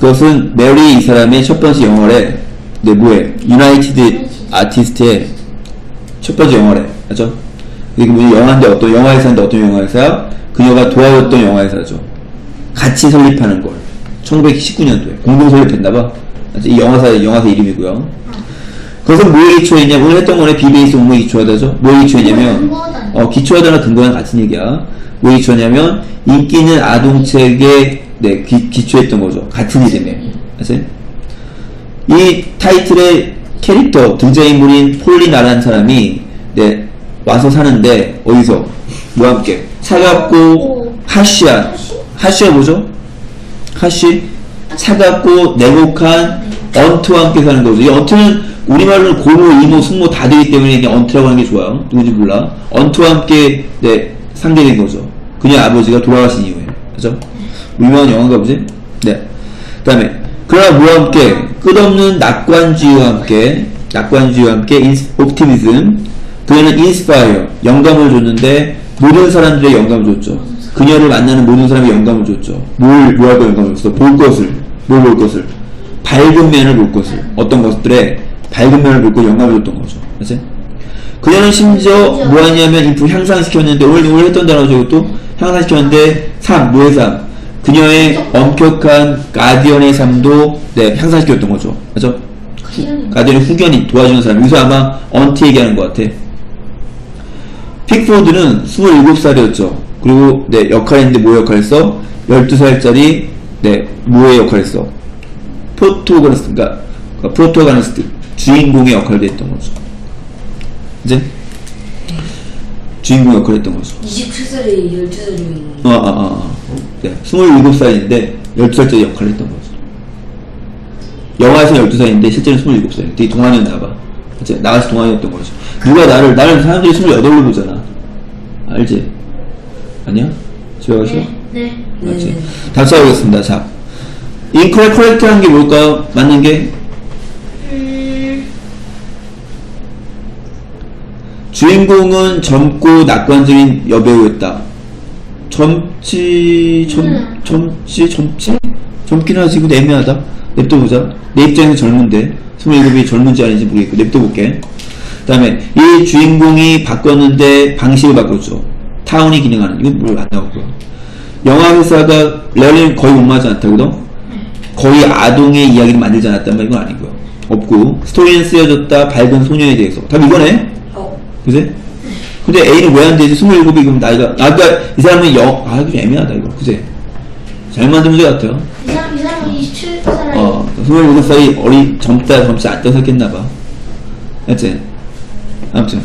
그것은 메리 이 사람의 첫 번째. 네, 뭐해? 유나이티드 아티스트의 첫 번째 영화래. 맞죠? 이게 무슨 영화인데 어떤 영화 회사인데 어떤 영화 회사야? 그녀가 도와줬던 영화 회사죠. 같이 설립하는 걸. 1919년도에 공동 설립했나봐. 이 영화사 영화사 이름이고요. 그것은 뭐에 기초했냐? 오늘 했던 거네 비베이스 뭐에 기초하다죠? 뭐에 기초했냐면 근거하다니. 어 기초하다나 근거랑 같은 얘기야. 뭐에 기초하냐면 인기는 아동책에 네 기, 기초했던 거죠. 같은 이름에. 아세요? 이 타이틀의 캐릭터 등장인물인 폴리나라는 사람이 네 와서 사는데 어디서 뭐와 함께 차갑고 하시한 하시가 뭐죠? 하시 차갑고 냉혹한 언트와 함께 사는 거죠. 이 언트는 우리말로는 고모, 이모, 숙모 다 되기 때문에 이게 언트라고 하는 게 좋아요. 누군지 몰라. 언트와 함께 네 상대된 거죠. 그녀 아버지가 돌아가신 이후에 그죠? 유명한 영화인가 보지? 네. 그 다음에 그러나 뭐와 함께 끝없는 낙관주의와 함께 낙관주의와 함께 인스, 옵티미즘 그녀는 인스파이어 영감을 줬는데 모든 사람들의 영감을 줬죠. 그녀를 만나는 모든 사람의 영감을 줬죠. 뭘 뭐하고 영감을 줬어? 볼 것을 뭘 볼 것을 밝은 면을 볼 것을 어떤 것들에 밝은 면을 볼거 영감을 줬던 거죠. 그치? 그녀는 심지어 뭐하냐면 인프 향상시켰는데 오늘 오늘 했던 단어죠 이것도 향상시켰는데 삶 뭐의 삶 그녀의 엄격한 가디언의 삶도 네 향상시켰던 거죠 맞죠? 가디언의 후견이 도와주는 사람 여기서 아마 언티 얘기하는 것 같아 픽포드는 27살이었죠 그리고 네 역할했는데 뭐 역할했어? 12살짜리 네 뭐의 역할했어? 프로토그라스 그러니까 프로토그라스트 주인공의 역할을 했던 거죠 이제 주인공 역할을 했던 거죠 27살에 12살이면 어, 어, 어, 어. 네, 27살인데 12살짜리 역할을 했던 거죠. 영화에서 12살인데 실제는 27살. 되게 동안이었나 봐. 그치? 나가서 동안이었던 거죠. 누가 나를, 나를 사람들이 28로 보잖아. 알지? 아니야? 집에 가시오? 네. 맞지? 네. 다시 해보겠습니다. 자. 인크레 커렉트한 게 뭘까요? 맞는 게? 주인공은 젊고 낙관적인 여배우였다. 젊지, 젊, 음. 젊지, 젊지? 젊긴 하지. 근데 애매하다. 냅둬보자. 내 입장에서 젊은데. 27이 젊은지 아닌지 모르겠고, 냅둬볼게. 그 다음에, 이 주인공이 바꿨는데 방식을 바꿨죠. 타운이 기능하는. 이건 뭘안 나오고요. 영화 회사가 레알리는 거의 못 맞지 않다거든? 거의 아동의 이야기를 만들지 않았단 말 이건 아니고요. 없고, 스토리는 쓰여졌다, 밝은 소녀에 대해서. 답 이거네? 어 그지? 근데 A는 왜 안 되지? 27이면 나이가, 아, 그니까 이 사람은 영, 아, 이거 좀 애매하다, 이거. 그지? 잘 만든 문제 같아요. 이 사람, 이 사람은 27살. 어, 27살이 어리, 젊다, 젊지 않다 생각했나봐. 알지? 아무튼.